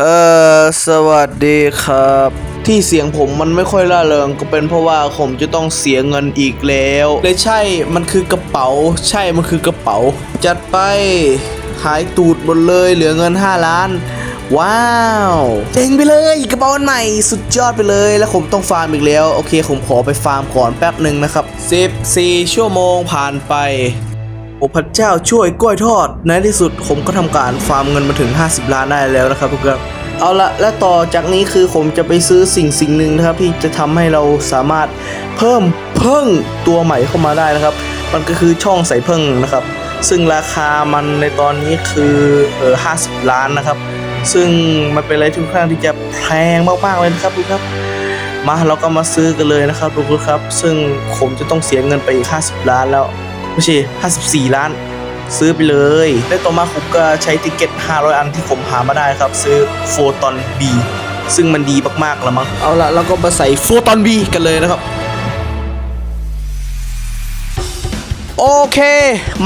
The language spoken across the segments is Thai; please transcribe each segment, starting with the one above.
เออสวัสดีครับ ที่เสียงผมมันไม่ค่อยร่าเริงก็เป็นเพราะว่าผมจะต้องเสียเงินอีกแล้วเลยใช่มันคือกระเป๋า ใช่มันคือกระเป๋า จัดไปหายตูดหมดเลยเหลือเงิน 5 ล้าน ว้าวเจ๋งไปเลยกระเป๋าอันใหม่สุดยอดไปเลย แล้วผมต้องฟาร์มอีกแล้ว โอเคผมขอไปฟาร์มก่อนแป๊บหนึ่งนะครับ14ชั่วโมงผ่านไป โอ้พระเจ้าช่วยกล้วยทอด ในที่สุดผมก็ทำการฟาร์มเงินมาถึง 50 ล้านได้แล้วนะครับทุกคนเอาละและต่อจากนี้คือผมจะไปซื้อสิ่งสิ่งหนึ่งนะครับ ที่จะทำให้เราสามารถเพิ่มเพิ่งตัวใหม่เข้ามาได้นะครับ มันก็คือช่องใส่เพิ่งนะครับ ซึ่งราคามันในตอนนี้คือเออ50ล้านนะครับ ซึ่งมันเป็นอะไรที่ค่อนข้างที่จะแพงมากๆเลยนะครับทุกครับ มาเราก็มาซื้อกันเลยนะครับทุกคนครับ ซึ่งผมจะต้องเสียเงินไปอีก 50 ล้านแล้ว ไม่ใช่ 54 ล้าน ซื้อไปเลย และต่อมาผมก็ใช้ติเก็ต 500 อันที่ผมหามาได้ครับ ซื้อโฟตอน B ซึ่งมันดีมากๆแล้วมั้ง เอาละเราก็มาใส่โฟตอน B กันเลยนะครับ โอเค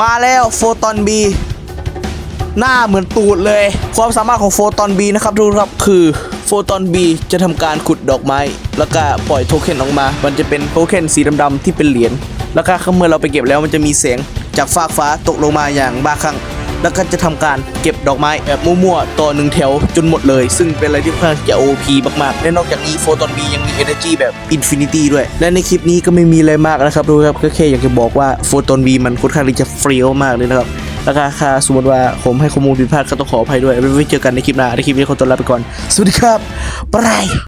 มาแล้วโฟตอน B หน้าเหมือนตูดเลย ความสามารถของโฟตอน B นะครับทุกคนครับคือโฟตอน B จะทำการขุดดอกไม้ แล้วก็ปล่อยโทเค็นออกมา มันจะเป็นโทเค็นสีดำๆที่เป็นเหรียญ แล้วก็เมื่อเราไปเก็บแล้วมันจะมีแสงจากฟากฟ้าตกลงมาอย่างบ้าคลั่งแล้วก็จะทำการเก็บดอกไม้แบบมั่วๆต่อหนึ่งแถวจนหมดเลย ซึ่งเป็นอะไรที่ค่อนข้างจะ OP มากๆ และนอกจากนี้โฟตอน B ยังมี Energy แบบ Infinity ด้วย และในคลิปนี้ก็ไม่มีอะไรมากนะครับทุกคนครับก็แค่อยากจะบอกว่าโฟตอน B มันค่อนข้างที่จะฟรีมากเลยนะครับแล้วก็ค่าสมมติว่าผมให้ข้อมูลผิดพลาดก็ต้องขออภัยด้วยไว้เจอกันในคลิปหน้าในคลิปนี้ขอตัวลาไปก่อน สวัสดีครับบาย